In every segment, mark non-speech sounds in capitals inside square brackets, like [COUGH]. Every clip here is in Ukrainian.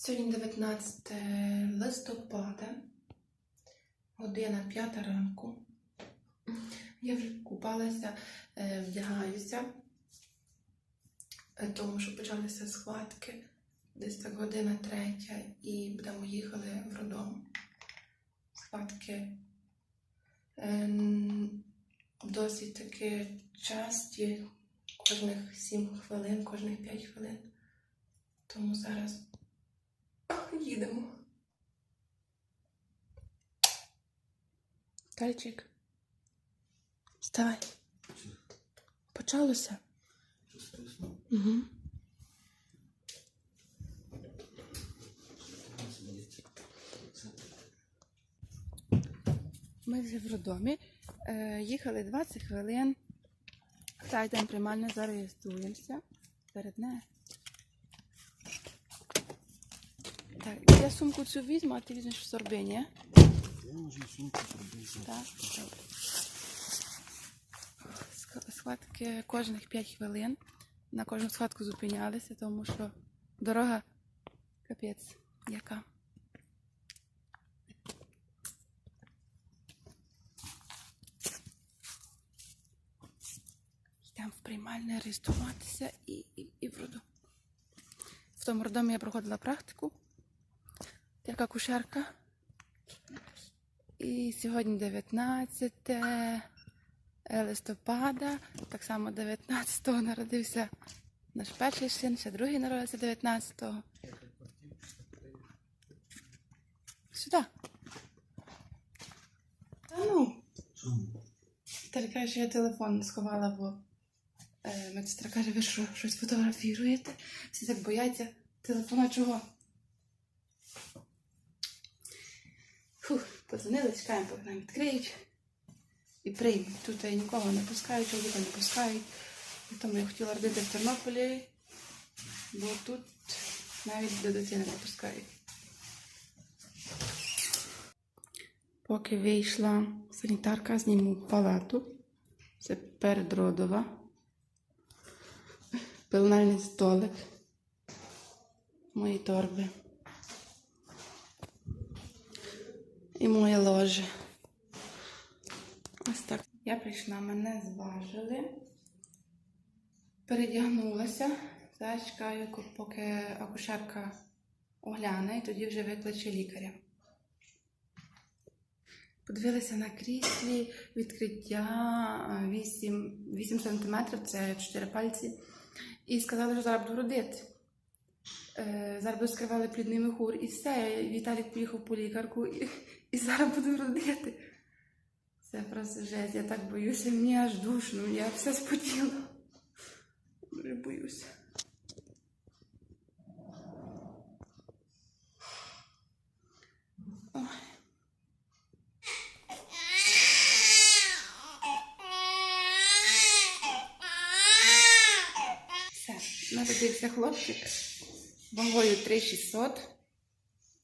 Сьогодні 19 листопада, година 5 ранку. Я вже купалася, е, вдягаюся, е, тому що почалися схватки. Десь так година третя, і будемо їхали в роддом. Схватки ем, досить таки часті, кожних 7 хвилин, кожних 5 хвилин. Тому зараз їдемо. Тальчик. Вставай. Почалося? Угу. Ми вже в роддомі. Е, їхали 20 хвилин. Так, приймально зареєструємося. Перед нею. Так, я сумку цю візьму, а ти візьмеш в сорбині. Я можу сумку зробити. Так, добре. Схватки кожних 5 хвилин. На кожну схватку зупинялися, тому що дорога капець яка. Йдемо в приймальне реєструватися і, і, і в роду. В тому роддомі я проходила практику як акушерка. І сьогодні 19 листопада, так само 19-го народився наш перший син, ще другий народився 19-го. Сюди. Та ну. Та каже, що я телефон сховала, бо е, медсестра каже, ви що, щось фотографіруєте? Всі так бояться. Телефона чого? Фух, подзвонили, чекаємо, поки нам відкриють і приймуть. Тут я нікого не пускають, чоловіка не пускають. І Тому я хотіла родити в Тернополі, бо тут навіть до дитини не пускають. Поки вийшла санітарка, зніму палату. Це передродова. Пеленальний столик. Мої торби. Моє ложе. Ось так. Я прийшла, мене зважили. Передягнулася. Зараз чекаю, поки акушерка огляне, і тоді вже викличе лікаря. Подивилися на кріслі, відкриття 8, 8 см, це 4 пальці. І сказали, що зараз буду родити. Е, зараз би скривали плідний мехур і все. Віталік поїхав по лікарку і зараз буду родити. Це просто жесть, я так боюся, мені аж душно, я все спотіла. Дуже боюся. Ой. Все, народився хлопчик вагою 3600,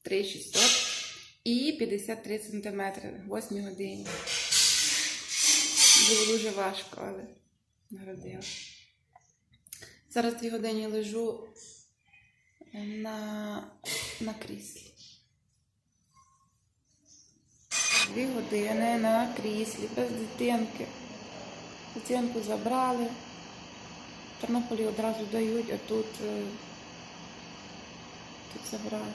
3600 і 53 см, 8 годині. Було дуже важко, але народила. Зараз 2 години лежу на, на кріслі. Дві години на кріслі, без дитинки. Дитинку забрали. В Тернополі одразу дають, а тут, е, тут забрали.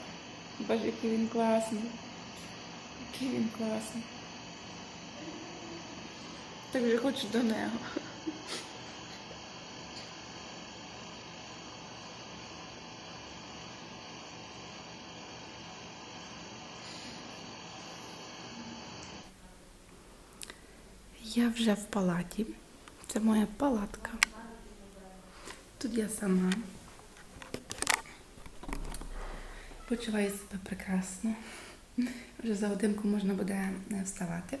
Боже, який він класний. Який він класний. Так вже хочу до нього. Я вже в палаті. Це моя палатка. Тут я сама. Почуваю себе прекрасно. Вже за годинку можна буде е, вставати.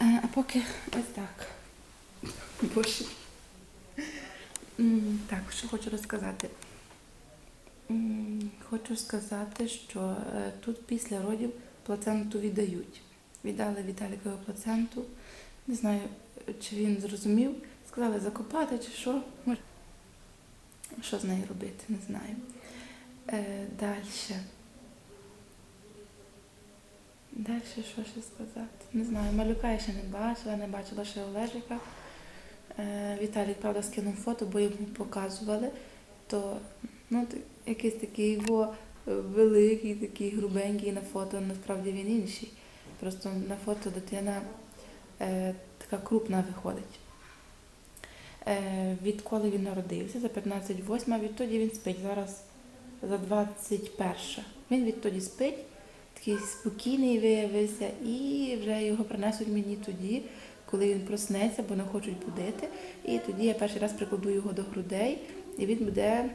Е, А поки ось так. Боже. Так, що хочу розказати. Хочу сказати, що е, тут після родів плаценту віддають. Віддали Віталікову плаценту. Не знаю, чи він зрозумів. Сказали закопати чи що. Що з нею робити, не знаю. Далі. Далі що ще сказати? Не знаю, малюка я ще не бачила, не бачила ще Олежика. Е, Віталій, правда, скинув фото, бо йому показували. То ну, якийсь такий його е, великий, такий грубенький на фото, насправді він інший. Просто на фото дитина е, така крупна виходить. Е, відколи він народився, за 15-8, відтоді він спить. Зараз за 21. Він відтоді спить, такий спокійний виявився, і вже його принесуть мені тоді, коли він проснеться, бо не хочуть будити. І тоді я перший раз прикладу його до грудей, і він буде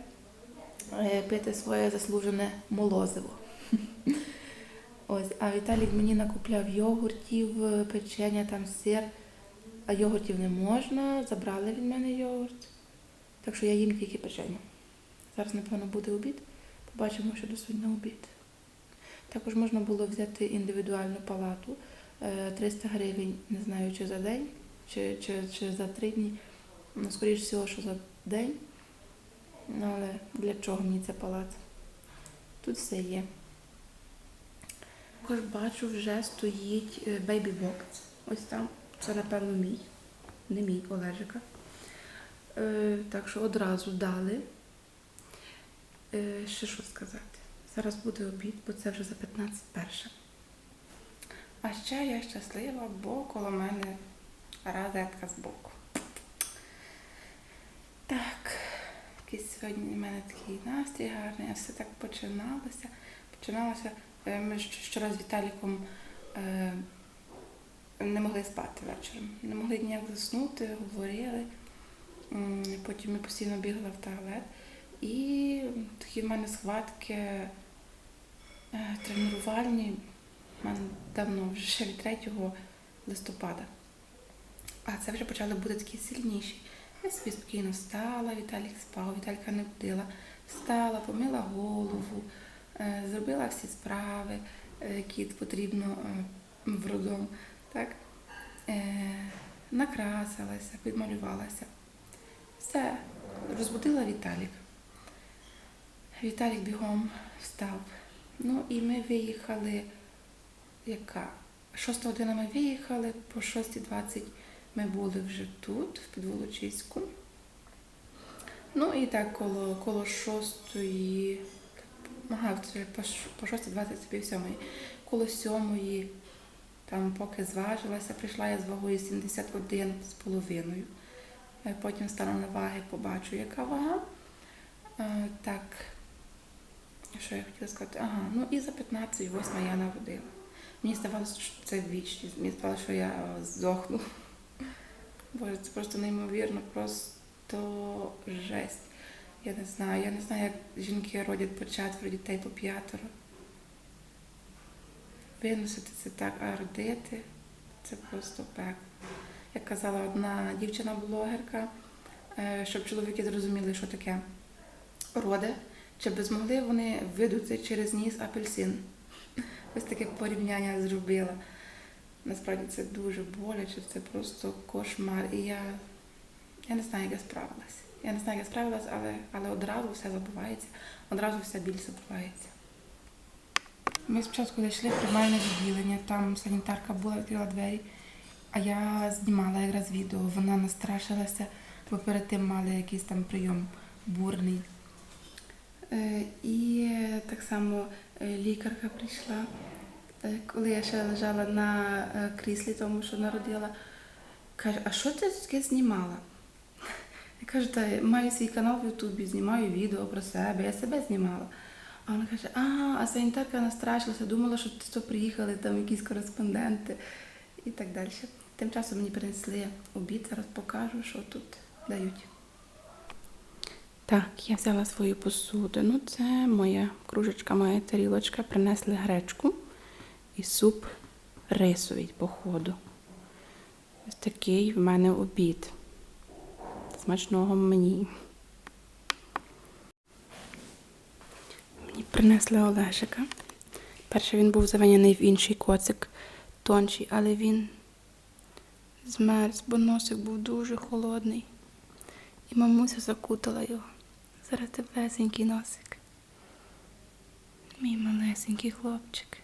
е, пити своє заслужене молозиво. [LAUGHS] Ось, а Віталій мені накупляв йогуртів, е, печення, там сир, а йогуртів не можна. Забрали від мене йогурт. Так що я їм тільки печення. Зараз, напевно, буде обід. Побачимо, що до сьогодні на обід. Також можна було взяти індивідуальну палату. Е, 300 гривень, не знаю, чи за день, чи, чи, чи за три дні. Ну, скоріш всього, що за день. Ну, Але для чого мені ця палата? Тут все є. Також бачу, вже стоїть е, Box. Ось там. Це, напевно, мій. Не мій Олежика. Е, так що одразу дали. Е, ще що сказати? Зараз буде обід, бо це вже за 15 перша. А ще я щаслива, бо коло мене розетка збоку. Так, якийсь сьогодні в мене такий настрій гарний, а все так починалося. Починалося. е, Ми щ- з Віталіком е, не могли спати вечором. Не могли ніяк заснути, говорили. Потім я постійно бігала в туалет. І такі в мене схватки тренувальні в мене давно, вже ще від 3 листопада. А це вже почали бути такі сильніші. Я собі спокійно встала, Віталік спав, Віталька не будила. Встала, помила голову, е, зробила всі справи, е, які потрібно е, в роддом. Так? Е, Накрасилася, підмалювалася. Все, розбудила Віталік. Віталік бігом встав. Ну і ми виїхали, яка? 6 година ми виїхали, по 6.20 ми були вже тут, в Підволочиську. Ну і так коло, коло 6, ага, це по, ш- 6.20 пів сьомої. Коло 7, там поки зважилася, прийшла я з вагою 71 з половиною. Е, Потім стану на ваги, побачу, яка вага. Е, Так, що я хотіла сказати? Ага, ну і за 15 восьма я народила. Мені здавалося, що це вічність. Мені здавалося, що я е, здохну. Боже, це просто неймовірно, просто жесть. Я не знаю. Я не знаю, як жінки родять по четверо дітей, по п'ятеро. Виносити це так, а родити це просто пекло. Як казала одна дівчина-блогерка, е, щоб чоловіки зрозуміли, що таке роди, чи би змогли вони видути через ніс апельсин. Ось таке порівняння зробила. Насправді це дуже боляче, це просто кошмар. І я, я не знаю, як я справилася. Я не знаю, як я справилась, але, але одразу все забувається, одразу вся біль забувається. Ми спочатку зайшли в приймальне відділення, там санітарка була, відкрила двері, а я знімала якраз відео. Вона настрашилася, бо перед тим мали якийсь там прийом бурний. Е, І так само е, лікарка прийшла, е, коли я ще лежала на е, кріслі, тому що народила. Каже, а що ти таке знімала? Я кажу, та маю свій канал в Ютубі, знімаю відео про себе, я себе знімала. А вона каже, а, а санітарка настрашилася, думала, що то приїхали там якісь кореспонденти і так далі. Тим часом мені принесли обід, зараз покажу, що тут дають. Так, я взяла свою посудину. Це моя кружечка, моя тарілочка. Принесли гречку і суп рисовий, походу. Ось такий в мене обід. Смачного мені. Мені принесли Олежика. Перше він був завиняний в інший коцик, тонший, але він змерз, бо носик був дуже холодний. І мамуся закутала його. Зараз теплесенький носик. Мій Малесенький хлопчик.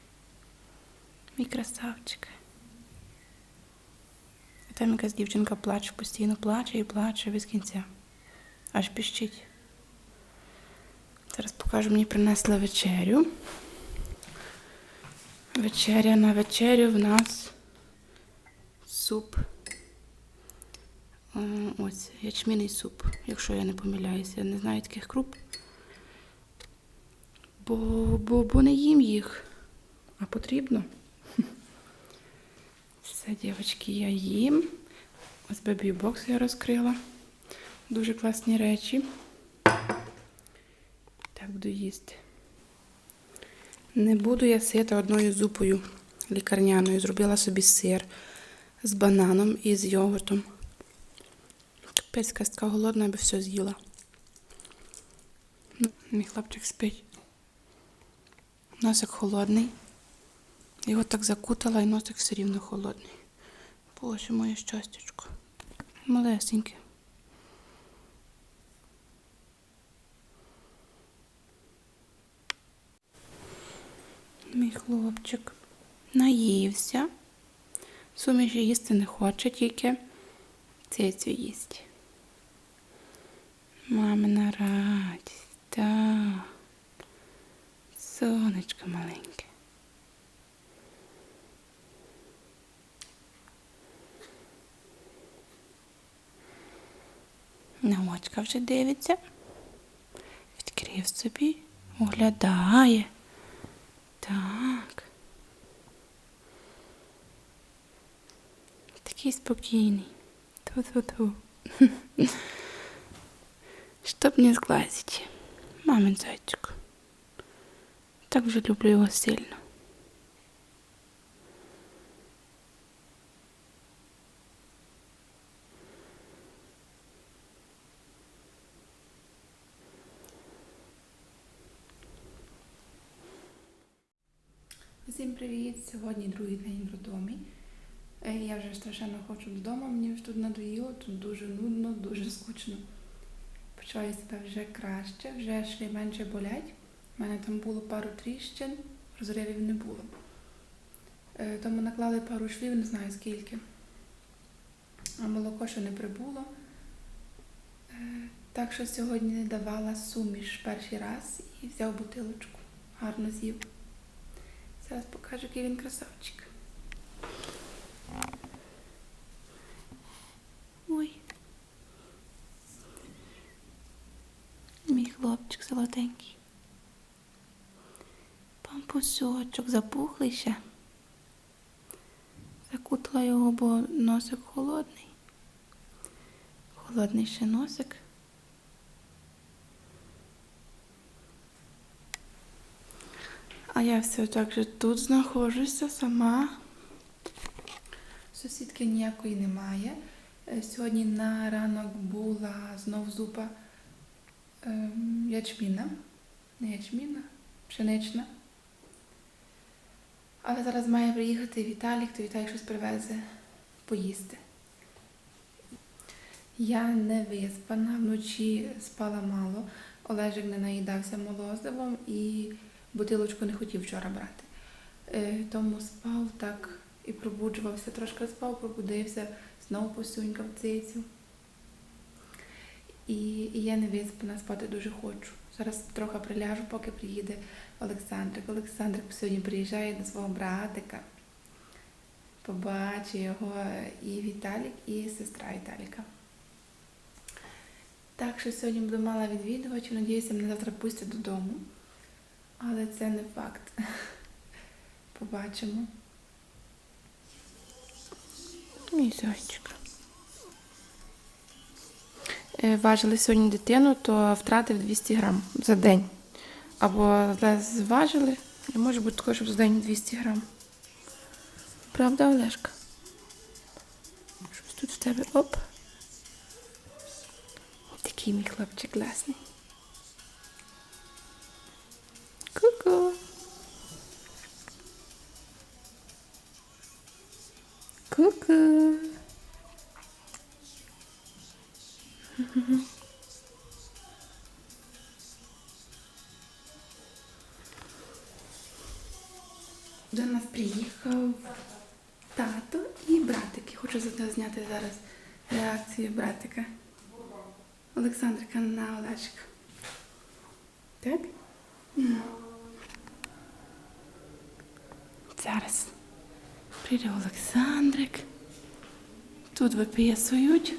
Мій красавчик. А там якась дівчинка плаче, постійно плаче і плаче без кінця. Аж піщить. Зараз покажу, мені принесли вечерю. Вечеря на вечерю в нас суп. Е, Ось, ячмінний суп, якщо я не помиляюся. Я не знаю таких круп. Бо, бо, бо не їм їх, а потрібно. [LAUGHS] Все, дівчатки, я їм. Ось бебі бокс я розкрила. Дуже класні речі. Так буду їсти. Не буду я сита одною зупою лікарняною. Зробила собі сир з бананом і з йогуртом. Капець, така голодна, аби все з'їла. Ну, Мій хлопчик спить. Носик холодний. Його так закутала, і носик все рівно холодний. Боже, моє щастячко. Малесеньке. Мій хлопчик наївся. Суміші їсти не хоче, тільки цицю їсть. Мамина радість, так. Сонечко маленьке. На очка вже дивиться. Відкрив собі, оглядає. Так. Такий спокійний. Ту-ту-ту. [LAUGHS] Чтоб не сглазить. Мамин зайчик. Так же люблю его сильно. Всім привіт! Сьогодні другий день в роддомі. Е, Я вже страшенно хочу додому, мені вже тут надоїло, тут дуже нудно, дуже скучно. Почуваю себе вже краще, вже шли менше болять. У мене там було пару тріщин, розривів не було. Е, Тому наклали пару швів, не знаю скільки. А молоко ще не прибуло. Е, Так що сьогодні давала суміш перший раз і взяв бутилочку. Гарно з'їв. Зараз покажу, який він красавчик. Ой. Мій золотенький. Пампусочок запухлий ще. Закутала його, бо носик холодний. Холодний ще носик. А я все так же тут знаходжуся сама. Сусідки ніякої немає. Е, Сьогодні на ранок була знов зупа ячміна. Не ячміна, пшенична. Але зараз має приїхати Віталік, то Віталік щось привезе поїсти. Я не виспана, вночі спала мало. Олежик не наїдався молозивом і бутилочку не хотів вчора брати. Е, Тому спав так і пробуджувався, трошки спав, пробудився, знову посюнькав цицю. І, і я не виспана, спати дуже хочу. Зараз трохи приляжу, поки приїде Олександрик. Олександрик сьогодні приїжджає до свого братика. Побачу його і Віталік, і сестра Віталіка. Так що сьогодні буду мала відвідувачів. Надіюся, мене завтра пустять додому. Але це не факт. [LAUGHS] Побачимо. Мій зайчик. Е, Важили сьогодні дитину, то втратив 200 грам за день. Або зважили, і може бути також, за день 200 грам. Правда, Олешка? Щось тут в тебе оп. Такий мій хлопчик класний. Ку-ку. Ку-ку. До нас приїхав тато і братик. Я хочу зняти зараз реакцію братика. Олександрика на Олешка. Так? Зараз прийде Олександрик. Тут виписують.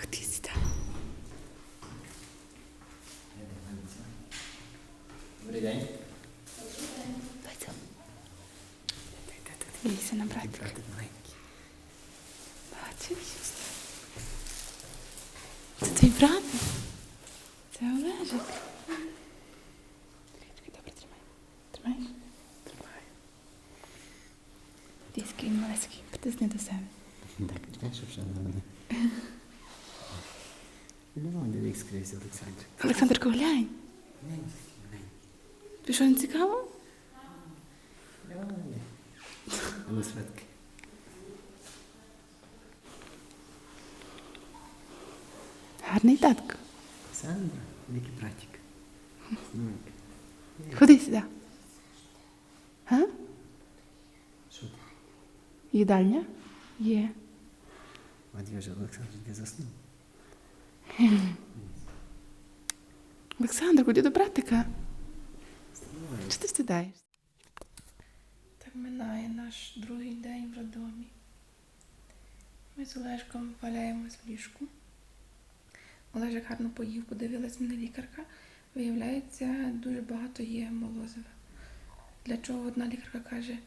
Ходи сюди. Добрий день. Бачу. Дивися на братика. Братик маленький. Бачиш? Це твій брат? Це Олежик. Трішки добре тримай. Тримаєш? Тримаю. Дійський він малеський. Притисни до себе. Так, чекай, щоб ще не мене. Ну, дивік скрізь, Олександр. Олександрко, глянь. Тобі що не цікаво? А ну, Гарний татко. Сандра, великий братик. Ходи сюди. А? що? Їдальня? Є. Вже Олександр не заснув. Олександр, куди до братика? Чи ти встидаєш? Так минає наш другий день в роддомі. Ми з Олежком валяємось в ліжку. Олежик гарно поїв, подивилась мене лікарка. Виявляється, дуже багато є молозива. Для чого одна лікарка каже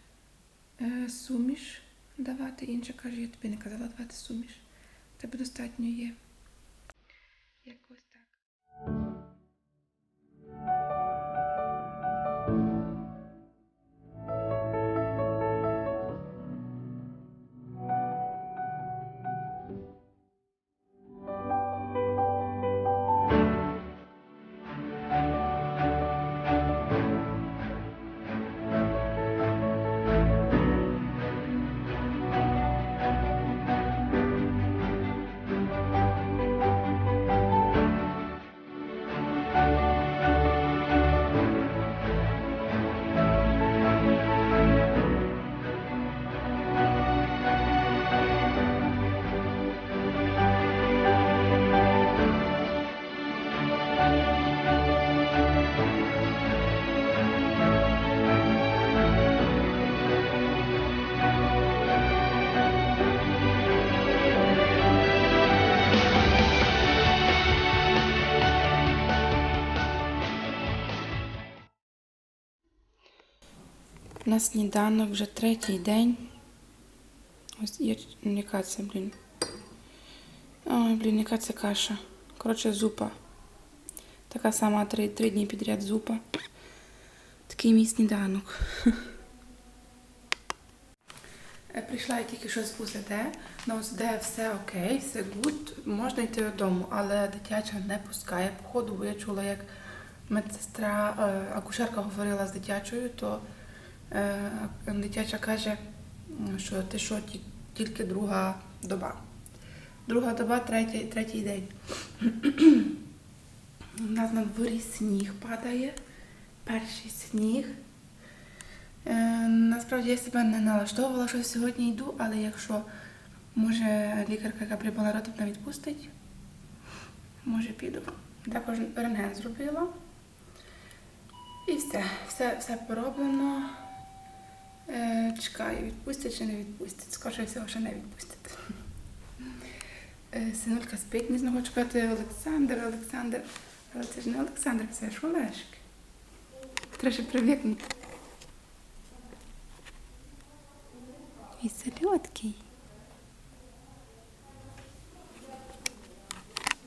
е, суміш давати, інша каже, я тобі не казала давати суміш. Тебе достатньо є. Якось так. На сніданок вже третій день. Ось яка це, блін. Ой, блін, яка це каша. Коротше, зупа. Така сама три, три дні підряд зупа. Такий мій сніданок. [LAUGHS] Е, Прийшла я тільки що з УЗД. На УЗД все окей, все гуд. Можна йти додому, але дитяча не пускає. Походу, бо я чула, як медсестра, е, акушерка говорила з дитячою, то дитяча каже, що ти що, тільки друга доба. Друга доба, третій, третій день. У нас на дворі сніг падає, перший сніг. Е, насправді я себе не налаштовувала, що сьогодні йду, але якщо може лікарка, яка прибула ротом, не відпустить, може піду. Також рентген зробила. І все, все, все пороблено. Е, чекаю, відпустять чи не відпустять. Скоріше всього, що не відпустять. Е, синулька спить, не знову чекати Олександр, Олександр. Але це ж не Олександр, це ж Олешик. Треба ще привикнути. І сельодкий.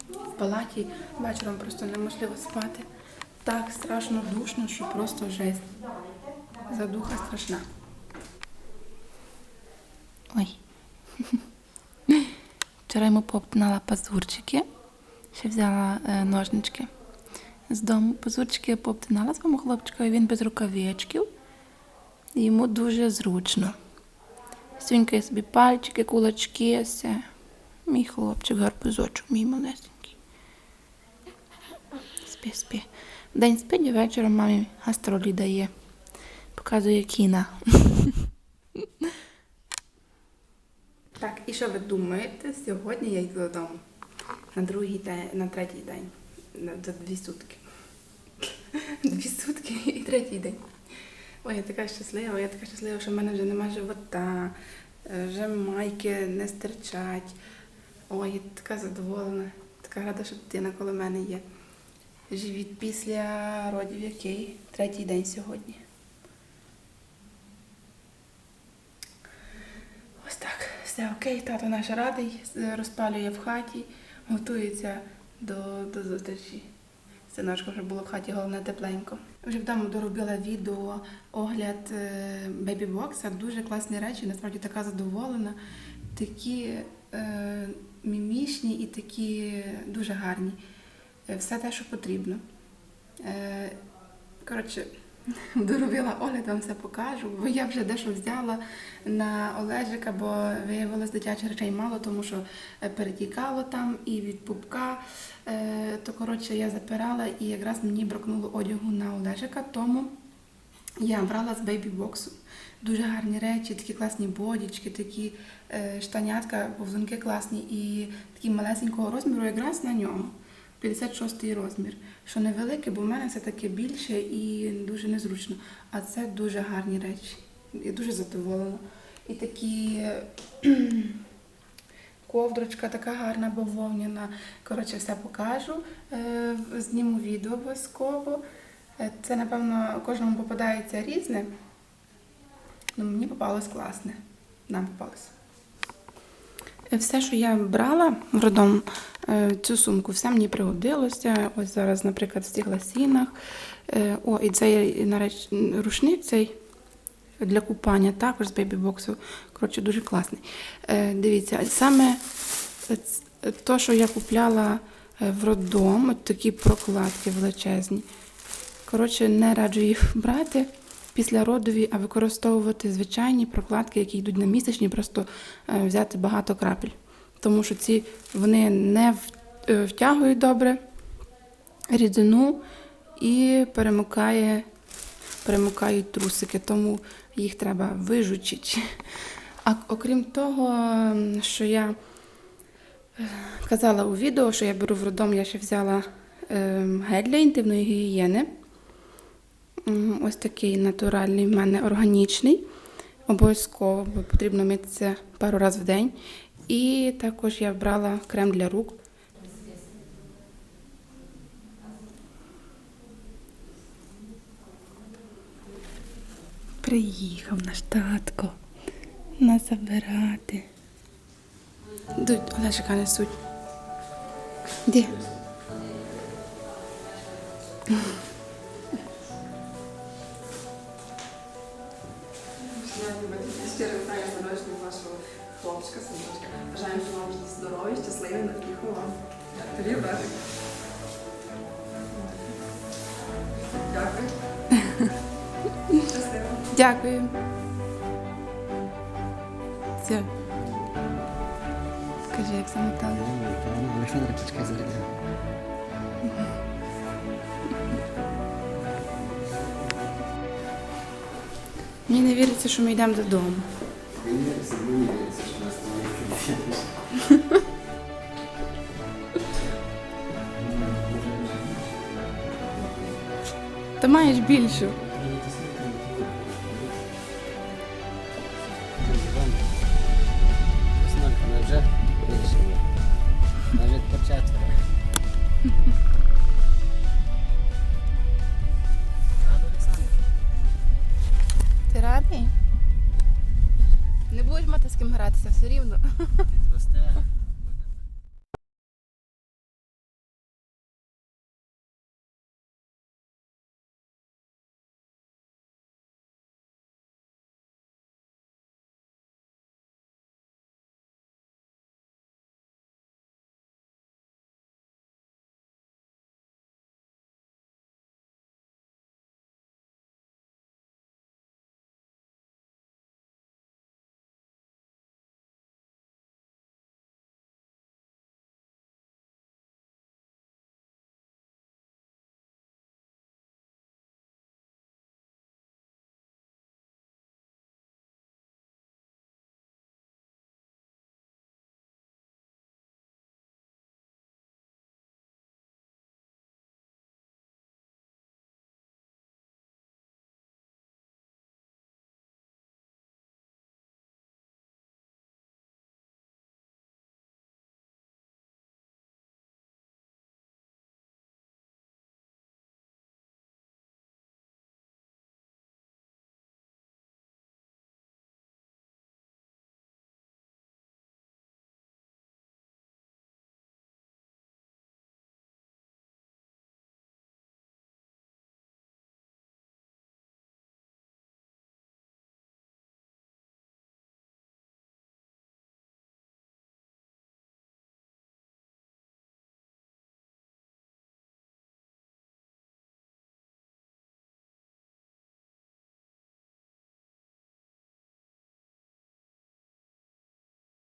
В палаті вечором просто неможливо спати. Так страшно душно, що просто жесть. Задуха страшна. Ой. [LAUGHS] вчора йому пообтинала пазурчики. Ще взяла е, ножнички з дому. Пазурчики я пообтинала своєму хлопчикові, він без рукавичків. Йому дуже зручно. Сюнькає собі пальчики, кулачки, все. Мій хлопчик, гарбузочок, мій малесенький. Спи, спи. День спить, і вечором мамі гастролі дає. Показує кіна. [LAUGHS] Так, і що ви думаєте? Сьогодні я йду додому. На другий день, на третій день. За дві сутки. [LAUGHS] Дві сутки і третій день. Ой, я така щаслива, я така щаслива, що в мене вже нема живота, е, вже майки не стирчать. Ой, я така задоволена, така рада, що дитина коло мене є. Живіт після родів який? Третій день сьогодні. Ось так, все окей, тато наш радий, розпалює в хаті, готується до, до зустрічі. Синочко, щоб було в хаті головне тепленько. Вже вдома доробила відео, огляд бейбі-бокса. Дуже класні речі, насправді така задоволена. Такі е, мімішні і такі дуже гарні. Е, Все те, що потрібно. Е, коротше, [LAUGHS] доробила огляд, вам все покажу, бо я вже дещо взяла на Олежика, бо виявилось дитячих речей мало, тому що е, перетікало там і від пупка. Е, То коротше я запирала і якраз мені бракнуло одягу на Олежика, тому я брала з бейбі-боксу. Дуже гарні речі, такі класні бодічки, такі е, штанятка, повзунки класні і такі малесенького розміру, якраз на ньому. 56 розмір, що невелике, бо в мене все таки більше і дуже незручно. А це дуже гарні речі. Я дуже задоволена. І такі ковдрочка така гарна, бавовняна. Коротше, все покажу. Е, Зніму відео обов'язково. Е, Це, напевно, кожному попадається різне. Ну, мені попалось класне. Нам попалось. Все, що я брала в родом, е, цю сумку, все мені пригодилося. Ось зараз, наприклад, в цих ласінах. Е, О, і цей нареч... рушник цей для купання, також з бейбі-боксу. Коротше, дуже класний. Е, Дивіться, саме то, що я купляла в роддом, от такі прокладки величезні. Коротше, не раджу їх [LAUGHS] брати після родові, а використовувати звичайні прокладки, які йдуть на місячні, просто е, взяти багато крапель. Тому що ці вони не е, втягують добре рідину і перемикає, перемикають трусики, тому їх треба вижучити. А окрім того, що я е, казала у відео, що я беру в роддом, я ще взяла ем, гель для інтимної гігієни. Ось такий натуральний в мене органічний. Обов'язково бо потрібно митися пару разів в день. І також я брала крем для рук. Приїхав наш татко нас забирати. Дуть, Олежика несуть. Де? Здоров'я, щасливі, вам. Тобі братик. Дякую. Щасливо. Дякую. Все. Скажи, як замотали. Олександра, почекай зарядила. Мені не віриться, що ми йдемо додому. Мені віриться, мені віриться, що нас там є. Ти маєш більшу.